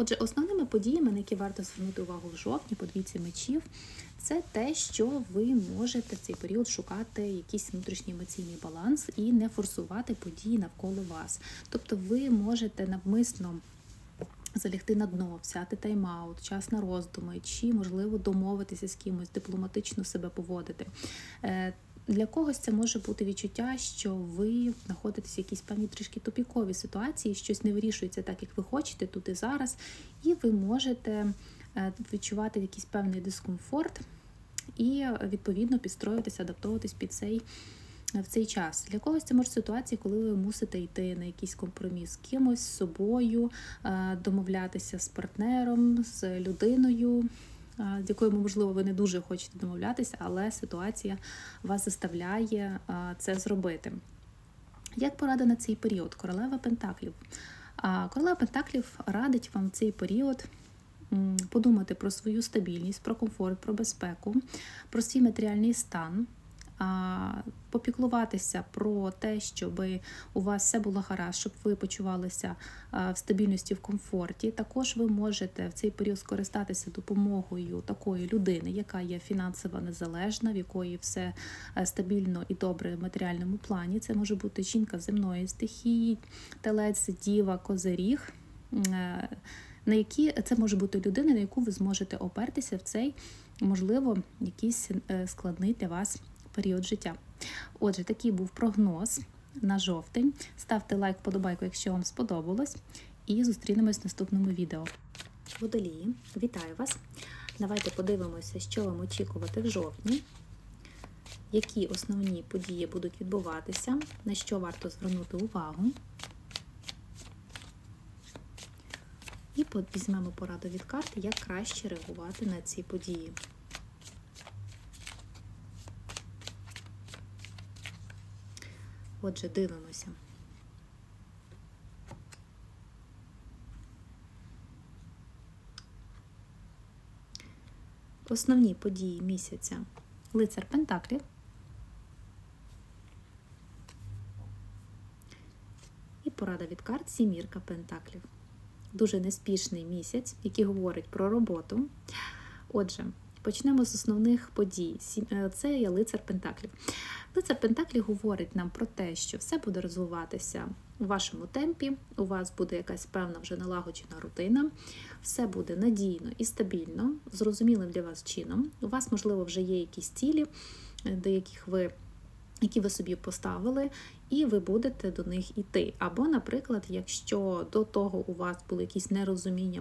Отже, основними подіями, на які варто звернути увагу в жовтні, по двійці мечів, це те, що ви можете в цей період шукати якийсь внутрішній емоційний баланс і не форсувати події навколо вас. Тобто ви можете навмисно залягти на дно, взяти тайм-аут, час на роздуми, чи, можливо, домовитися з кимось, дипломатично себе поводити. Е, Для когось це може бути відчуття, що ви знаходитесь в якійсь певній трішки тупіковій ситуації, щось не вирішується так, як ви хочете тут і зараз, і ви можете е, відчувати якийсь певний дискомфорт і е, відповідно підстроюватися, адаптовуватись під цей. В цей час для когось це може ситуація, коли ви мусите йти на якийсь компроміс з кимось, з собою, е, домовлятися з партнером, з людиною, е, з якою, можливо, ви не дуже хочете домовлятися, але ситуація вас заставляє е, це зробити. Як порада на цей період? Королева Пентаклів. Королева Пентаклів радить вам цей період подумати про свою стабільність, про комфорт, про безпеку, про свій матеріальний стан, попіклуватися про те, щоб у вас все було гаразд, щоб ви почувалися в стабільності, в комфорті. Також ви можете в цей період скористатися допомогою такої людини, яка є фінансово незалежна, в якої все е, стабільно і добре в матеріальному плані. Це може бути жінка земної стихії, телець, діва, козиріг. Е, На які це може бути людина, на яку ви зможете опертися в цей, можливо, якийсь е, складний для вас період життя. Отже, такий був прогноз на жовтень. Ставте лайк, подобайку, якщо вам сподобалось, і зустрінемось в наступному відео. Водолії, вітаю вас! Давайте подивимося, що вам очікувати в жовтні, які основні події будуть відбуватися, на що варто звернути увагу. І візьмемо пораду від карти, як краще реагувати на ці події. Отже, дивимося. Основні події місяця лицар Пентаклів. І порада від карт Сімірка Пентаклів. Дуже неспішний місяць, який говорить про роботу. Отже, почнемо з основних подій. Це є лицар Пентаклів. Лицар Пентаклів говорить нам про те, що все буде розвиватися у вашому темпі, у вас буде якась певна вже налагоджена рутина, все буде надійно і стабільно, зрозумілим для вас чином. У вас, можливо, вже є якісь цілі, до яких ви. Які ви собі поставили, і ви будете до них іти. Або, наприклад, якщо до того у вас були якісь нерозуміння